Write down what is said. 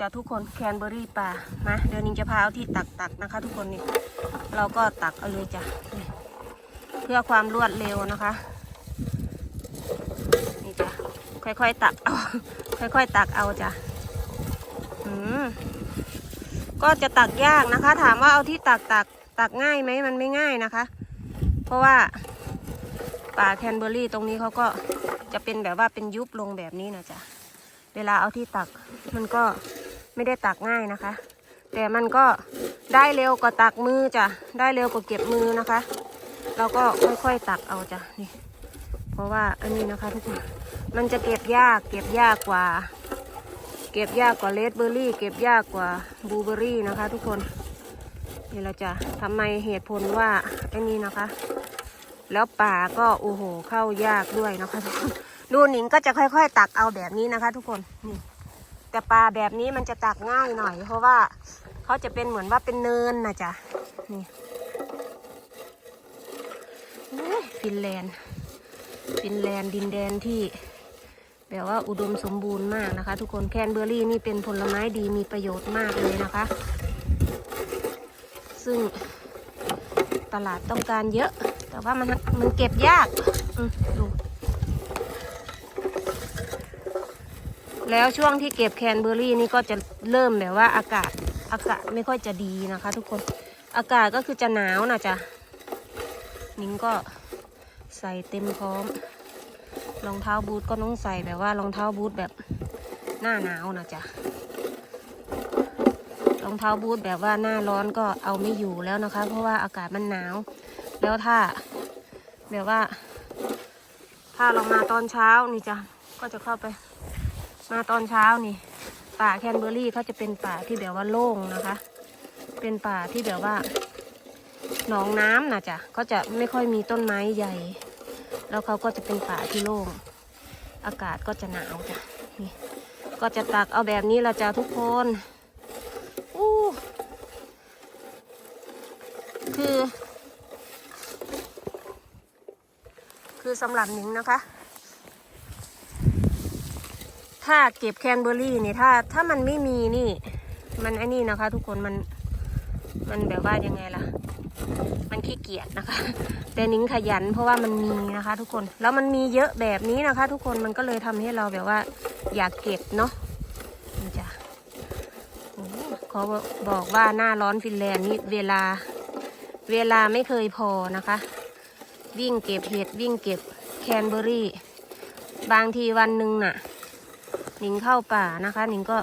จะทุกคนแคนเบอรี่ป่ามาเดี๋ยวนิงจะพาเอาที่ตักตักนะคะ ทุกคนนี่เราก็ตักเอาเลยจ้ะเพื่อความรวดเร็วนะคะนี่จ้ะค่อยๆตักเอาค่อยๆตักเอาจ้ะอืมก็จะตักยากนะคะ ถามว่าเอาที่ตักตักตักง่ายไหมมันไม่ง่ายนะคะ เพราะว่าป่าแคนเบอรี่ตรงนี้เขาก็จะเป็นแบบว่าเป็นยุบลงแบบนี้นะจ๊ะเวลาเอาที่ตักมันก็ ไม่ได้ตักง่ายนะคะ แต่มันก็ได้เร็วกว่าตักมือจ้ะได้เร็วกว่าเก็บมือนะคะ เราก็ค่อยๆตักเอาจ้ะนี่ เพราะว่าอันนี้นะคะ ทุกคนมันจะเก็บยากเก็บยากกว่า เก็บยากกว่าเลดเบอร์รี่ เก็บยากกว่าบูเบอร์รี่นะคะ ทุกคนนี่เราจะทำไมเหตุผลว่าไอ้นี้นะคะ แล้วป่าก็โอ้โหเข้ายากด้วยนะคะทุกคนดูหนิงก็จะค่อยๆ ตักเอาแบบนี้นะคะ ทุกคนนี่ แต่ปลาแบบนี้มันจะตักง่ายหน่อย เพราะว่าเขาจะเป็นเหมือนว่าเป็นเนินนะจ๊ะ นี่ฟินแลนด์ ฟินแลนด์ดินแดนที่แบบว่าอุดมสมบูรณ์มากนะคะ ทุกคนแคนเบอร์รี่นี่เป็นผลไม้ดีมีประโยชน์มากเลยนะคะ ซึ่งตลาดต้องการเยอะ แต่ว่ามันมันเก็บยาก อืดู แล้วช่วงที่เก็บแคนเบอร์รี่นี่ก็จะเริ่มแบบว่าอากาศอากาศไม่ค่อยจะดีนะคะ ทุกคนอากาศก็คือจะหนาวนะจ๊ะนิ้งก็ใส่เต็มพร้อมรองเท้าบูทก็ต้องใส่แบบว่ารองเท้าบูทแบบหน้าหนาวนะจ๊ะรองเท้าบูทแบบว่าหน้าร้อนก็เอาไม่อยู่แล้วนะคะ เพราะว่าอากาศมันหนาว แล้วถ้าแบบว่า ถ้าเรามาตอนเช้านี่จ้ะก็จะเข้าไป มาตอนเช้านี่ ป่าแคนเบอร์รี่เขาจะเป็นป่าที่แบบว่าโล่งนะคะ เป็นป่าที่แบบว่าหนองน้ำนะจ๊ะเขาจะไม่ค่อยมีต้นไม้ใหญ่ แล้วเขาก็จะเป็นป่าที่โล่ง อากาศก็จะหนาวจ้ะนี่ก็จะตักเอาแบบนี้ละจ้ะทุกคนอู้คือ คือสำหรับหนิงนะคะ ถ้าเก็บแคนเบอร์รี่นี่ถ้า ถ้ามันไม่มีนี่ มันไอ้นี่นะคะ ทุกคนมันมันแบบว่ายังไงล่ะ มันขี้เกียจนะคะ แต่นิ้งขยันเพราะว่ามันมีนะคะ ทุกคนแล้วมันมีเยอะแบบนี้นะคะ ทุกคนมันก็เลยทำให้เราแบบว่า อยากเก็บเนาะนี่จ้ะโอ้เขาบอกว่าหน้าร้อนฟินแลนด์นี่เวลา เวลาไม่เคยพอนะคะ วิ่งเก็บเห็ดวิ่งเก็บแคนเบอร์รี่ บางทีวันหนึ่งน่ะ หนิงเข้าป่านะคะ หนิงก็